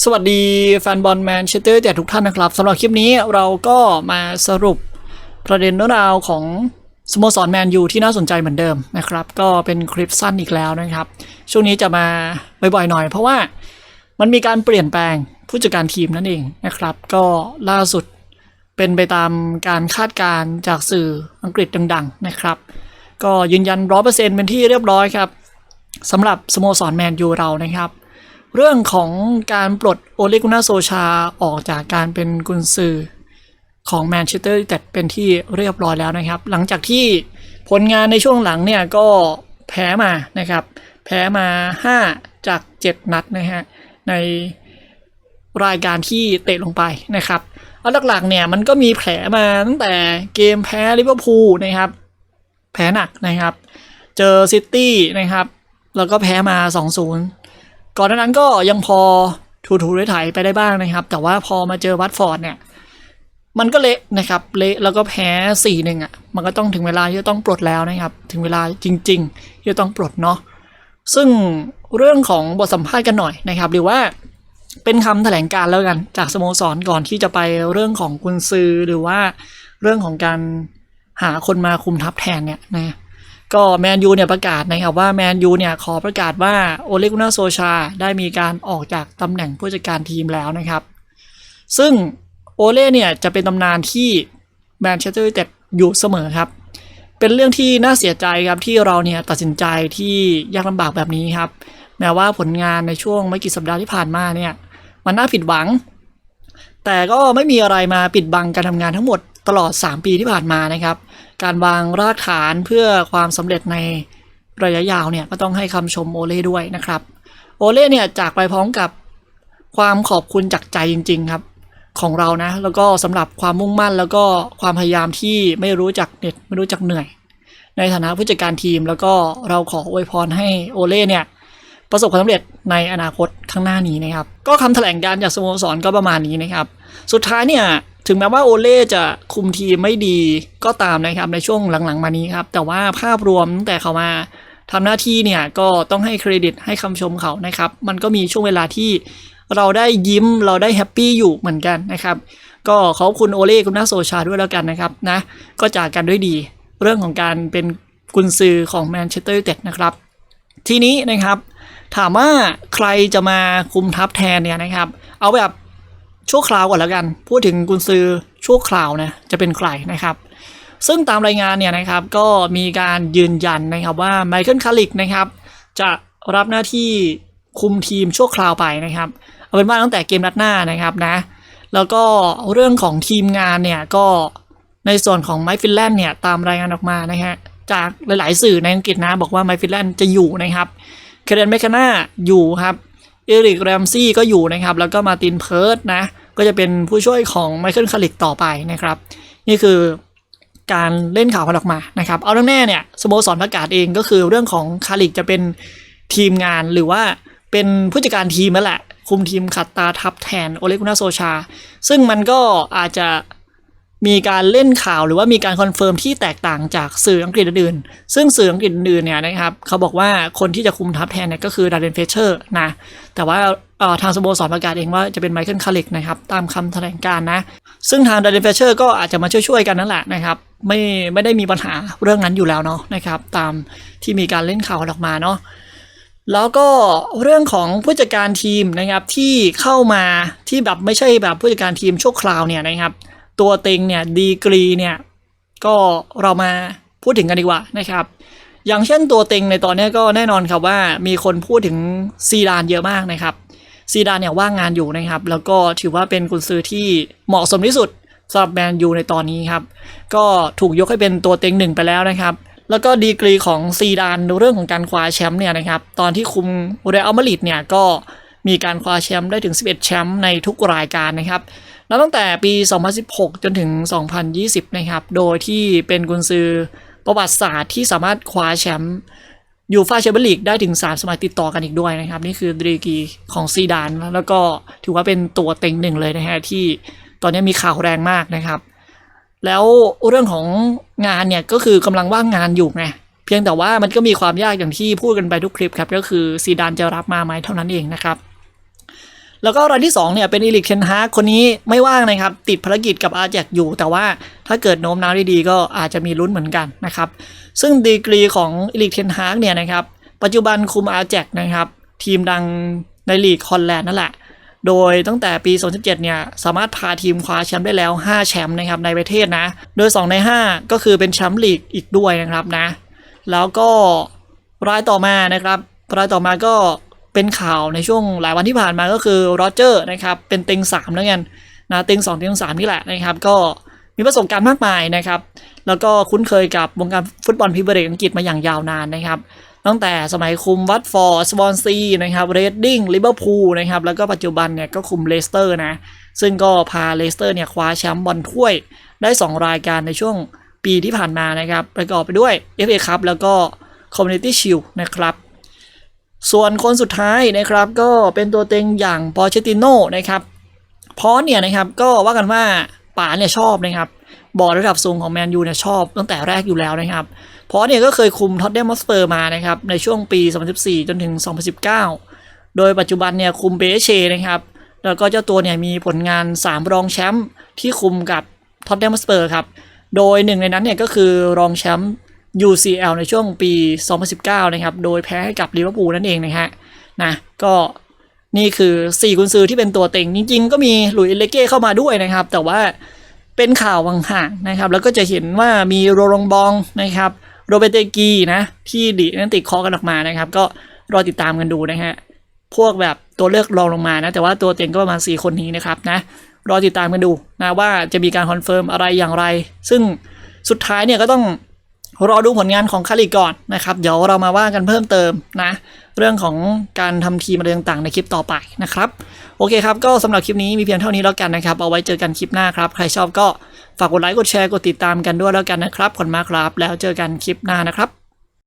สวัสดีแฟนบอลแมนเชสเตอร์แต่ทุกท่านนะครับสำหรับคลิปนี้เราก็มาสรุปประเด็นเรื่องราวของสโมสรแมนยูที่น่าสนใจเหมือนเดิมนะครับ ก็เป็นคลิปสั้นอีกแล้วนะครับ ช่วงนี้จะมาบ่อยๆหน่อย เพราะว่ามันมีการเปลี่ยนแปลงผู้จัดการทีมนั่นเองนะครับ ก็ล่าสุดเป็นไปตามการคาดการณ์จากสื่ออังกฤษดัง ๆ นะครับ ก็ยืนยันร้อเปอร์เซ็นต์เป็นที่เรียบร้อยครับสำหรับสโมสรแมนยูเรานะครับ เรื่องของการปลดโอเลกุนาโซชาออกจากการเป็นกุนซือของแมนเชสเตอร์ยูไนเต็ดเป็นที่เรียบร้อยแล้วนะครับ หลังจากที่ผลงานในช่วงหลังเนี่ยก็แพ้มานะครับ แพ้มา 5 จาก 7 นัดนะฮะในรายการที่เตะลงไปนะครับเอาหลักๆเนี่ยมันก็มีแผลมาตั้งแต่เกมแพ้ลิเวอร์พูลนะครับ แพ้หนักนะครับ เจอซิตี้นะครับ แล้วก็แพ้มา 2-0 ก่อนหน้านั้นก็ยังพอถูถูได้ถ่ายไปได้บ้างนะครับ แต่ว่าพอมาเจอวัตฟอร์ดเนี่ย มันก็เละนะครับ เละแล้วก็แพ้สี่หนึ่งอะ มันก็ต้องถึงเวลาที่จะต้องปลดแล้วนะครับ ถึงเวลาจริงๆที่จะต้องปลดเนาะซึ่งเรื่องของบทสัมภาษณ์กันหน่อยนะครับ หรือว่าเป็นคำแถลงการ์แล้วกันจากสโมสรก่อนที่จะไปเรื่องของกุนซือหรือว่าเรื่องของการหาคนมาคุมทัพแทนเนี่ยนะ ก็แมนยูเนี่ยประกาศนะครับว่าแมนยูเนี่ยขอประกาศว่าโอเลกุนาโซชาได้มีการออกจากตำแหน่งผู้จัดการทีมแล้วนะครับ ซึ่งโอเล่เนี่ยจะเป็นตำนานที่แมนเชสเตอร์ยูไนเต็ดอยู่เสมอครับ เป็นเรื่องที่น่าเสียใจครับที่เราเนี่ยตัดสินใจที่ยากลำบากแบบนี้ครับ แม้ว่าผลงานในช่วงไม่กี่สัปดาห์ที่ผ่านมาเนี่ยมันน่าผิดหวัง แต่ก็ไม่มีอะไรมาปิดบังการทำงานทั้งหมด ตลอด 3 ปีที่ผ่านมานะครับ การวางรากฐานเพื่อความสำเร็จในระยะยาวเนี่ยก็ต้องให้คำชมโอเล่ด้วยนะครับ โอเล่เนี่ยจากไปพร้อมกับความขอบคุณจากใจจริง ๆ ครับของเรานะ แล้วก็สำหรับความมุ่งมั่น แล้วก็ความพยายามที่ไม่รู้จักเหน็ดไม่รู้จักเหนื่อย ในฐานะผู้จัดการทีมแล้วก็เราขออวยพรให้โอเล่เนี่ยประสบความสำเร็จในอนาคตข้างหน้านี้นะครับ ก็คำแถลงการจากสโมสรก็ประมาณนี้นะครับ สุดท้ายเนี่ย ถึงแม้ว่าโอเล่จะคุมทีมไม่ดีก็ตามนะครับในช่วงหลังๆ มานี้ครับ แต่ว่าภาพรวมตั้งแต่เขามาทำหน้าที่เนี่ยก็ต้องให้เครดิตให้คำชมเขานะครับ มันก็มีช่วงเวลาที่เราได้ยิ้มเราได้แฮปปี้อยู่เหมือนกันนะครับ ก็ขอบคุณโอเล่คุณนาโซชาด้วยแล้วกันนะครับนะก็จากกันด้วยดี เรื่องของการเป็นกุนซือของแมนเชสเตอร์ยูไนเต็ดนะครับ ทีนี้นะครับ ถามว่าใครจะมาคุมทัพแทนเนี่ยนะครับ เอาแบบ ชั่วคราวก่อนแล้วกัน พูดถึงกุนซือชั่วคราวนะจะเป็นใครนะครับ ซึ่งตามรายงานเนี่ยนะครับก็มีการยืนยันนะครับว่าไมเคิลคาริกนะครับจะรับหน้าที่คุมทีมชั่วคราวไปนะครับ เอาเป็นว่าตั้งแต่เกมนัดหน้านะครับนะ แล้วก็เรื่องของทีมงานเนี่ยก็ในส่วนของไมฟินแลนด์เนี่ยตามรายงานออกมานะฮะจากหลาย ๆ สื่อในอังกฤษนะบอกว่าไมฟินแลนด์จะอยู่นะครับเคเรนเมคาน่าอยู่ครับ เอริกแรมซี่ก็อยู่นะครับ แล้วก็มาตินเพิร์ดนะ ก็จะเป็นผู้ช่วยของไมเคิลคาริกต่อไปนะครับ นี่คือการเล่นข่าวพันออกมานะครับ เอาแน่ๆเนี่ยสโมสรประกาศเองก็คือเรื่องของคาริกจะเป็นทีมงานหรือว่าเป็นผู้จัดการทีมนั่นแหละ คุมทีมขัดตาทับแทนโอเลกุนาโซชา ซึ่งมันก็อาจจะ มีการเล่นข่าวหรือว่ามีการคอนเฟิร์มที่แตกต่างจากสื่ออังกฤษอื่นๆซึ่งสื่ออังกฤษอื่นๆเนี่ยนะครับเขาบอกว่าคนที่จะคุมทัพแทนเนี่ยก็คือดาร์เดนเฟเชอร์นะแต่ว่าทางสโมสรประกาศเองว่าจะเป็นไมเคิลคาริกนะครับตามคำแถลงการ์นะ ซึ่งทางดาร์เดนเฟเชอร์ก็อาจจะมาช่วยๆกันนั่นแหละนะครับไม่ไม่ได้มีปัญหาเรื่องนั้นอยู่แล้วเนาะนะครับตามที่มีการเล่นข่าวออกมาเนาะแล้วก็เรื่องของผู้จัดการทีมนะครับที่เข้ามาที่แบบไม่ใช่แบบผู้จัดการทีมชั่วคราวเนี่ยนะครับ ตัวเต็งเนี่ยดีกรีเนี่ยก็เรามาพูดถึงกันดีกว่านะครับ อย่างเช่นตัวเต็งในตอนนี้ก็แน่นอนครับว่ามีคนพูดถึงซีดานเยอะมากนะครับซีดานเนี่ยว่างงานอยู่นะครับ แล้วก็ถือว่าเป็นกุนซือที่เหมาะสมที่สุดสำหรับแมนยูในตอนนี้ครับก็ถูกยกให้เป็นตัวเต็งหนึ่งไปแล้วนะครับแล้วก็ดีกรีของซีดานในเรื่องของการคว้าแชมป์เนี่ยนะครับตอนที่คุมเรอัลมาดริดเนี่ยก็มีการคว้าแชมป์ได้ถึง 11 แชมป์ในทุกรายการนะครับ แล้วตั้งแต่ปี 2016 จนถึง 2020 นะครับ โดยที่เป็นกุนซือประวัติศาสตร์ที่สามารถคว้าแชมป์ยูฟาแชมเปี้ยนลีกได้ถึง 3 สมัยติดต่อกันอีกด้วยนะครับ นี่คือดีกีของซีดาน แล้วก็ถือว่าเป็นตัวเต็งหนึ่งเลยนะฮะที่ตอนนี้มีข่าวแรงมากนะครับ แล้วเรื่องของงานเนี่ยก็คือกำลังว่างงานอยู่ไงเพียงแต่ว่ามันก็มีความยากอย่างที่พูดกันไปทุกคลิปครับ ก็คือซีดานจะรับมาไหมเท่านั้นเองนะครับ แล้วก็รายที่2เนี่ยเป็นอีลิกเทนฮากคนนี้ไม่ว่างนะครับ ติดภารกิจกับอาแจกอยู่ แต่ว่าถ้าเกิดโน้มน้าวได้ดีก็อาจจะมีลุ้นเหมือนกันนะครับ ซึ่งดีกรีของอีลิกเทนฮากเนี่ยนะครับ ปัจจุบันคุมอาแจกนะครับ ทีมดังในลีกฮอลแลนด์นั่นแหละ โดยตั้งแต่ปี 2017 เนี่ย สามารถพาทีมคว้าแชมป์ได้แล้ว 5 แชมป์นะครับในประเทศนะ โดย 2 ใน 5 ก็คือเป็นแชมป์ลีกอีกด้วยนะครับนะ แล้วก็รายต่อมานะครับรายต่อมาก็ เป็นข่าวในช่วงหลายวันที่ผ่านมาก็คือโรเจอร์นะครับเป็นเต็ง3แล้วกันนะเต็ง2เต็ง3นี่แหละนะครับ ก็มีประสบการณ์มากมายนะครับ แล้วก็คุ้นเคยกับวงการฟุตบอลพรีเมียร์ลีกอังกฤษมาอย่างยาวนานนะครับ ตั้งแต่สมัยคุมวัตฟอร์ดสวอนซีนะครับเรดดิ้งลิเวอร์พูลนะครับแล้วก็ปัจจุบันเนี่ยก็คุมเลสเตอร์นะซึ่งก็พาเลสเตอร์เนี่ยคว้าแชมป์บอลถ้วยได้ 2 รายการในช่วงปีที่ผ่านมานะครับ ประกอบไปด้วย FA Cup แล้วก็ Community Shield นะครับ ส่วนคนสุดท้ายนะครับก็เป็นตัวเต็งอย่างปอเชติโนนะครับพอเนี่ยนะครับก็ว่ากันว่าป๋าเนี่ยชอบนะครับบอร์ดระดับสูงของแมนยูเนี่ยชอบตั้งแต่แรกอยู่แล้วนะครับพราะเนี่ยก็เคยคุมท็อตเดมมอสเปอร์มานะครับในช่วงปี 2014 จนถึง 2019 โดยปัจจุบันเนี่ยคุมเบเชนะครับแล้วก็เจ้าตัวเนี่ยมีผลงาน 3 รองแชมป์ที่คุมกับท็อตเดมอสเปอร์ครับโดยหนึ่งในนั้นเนี่ยก็คือรองแชมป์ UCL ในช่วงปี 2019 นะครับ โดยแพ้ให้กับลิเวอร์พูลนั่นเองนะฮะ นะ ก็นี่คือ4กุนซือที่เป็นตัวเต็ง จริง ๆ ก็มีหลุยส์เอเลเก้เข้ามาด้วยนะครับ แต่ว่าเป็นข่าวห่างนะครับ แล้วก็จะเห็นว่ามีโรลงบองนะครับ โรเบเตกีนะ ที่ดีนั้นติดคอกันออกมานะครับ ก็รอติดตามกันดูนะฮะ พวกแบบตัวเลือกรองลงมานะ แต่ว่าตัวเต็งก็ประมาณ4คนนี้นะครับนะ รอติดตามกันดูนะว่าจะมีการคอนเฟิร์มอะไรอย่างไร ซึ่งสุดท้ายเนี่ยก็ต้อง รอดูผลงานของคาริก่อนนะครับ เดี๋ยวเรามาว่ากันเพิ่มเติมนะ เรื่องของการทำทีมอะไรต่างๆในคลิปต่อไปนะครับ โอเคครับ ก็สำหรับคลิปนี้มีเพียงเท่านี้แล้วกันนะครับ เอาไว้เจอกันคลิปหน้าครับ ใครชอบก็ฝากกดไลค์กดแชร์กดติดตามกันด้วยแล้วกันนะครับขอบคุณมากครับ แล้วเจอกันคลิปหน้านะครับ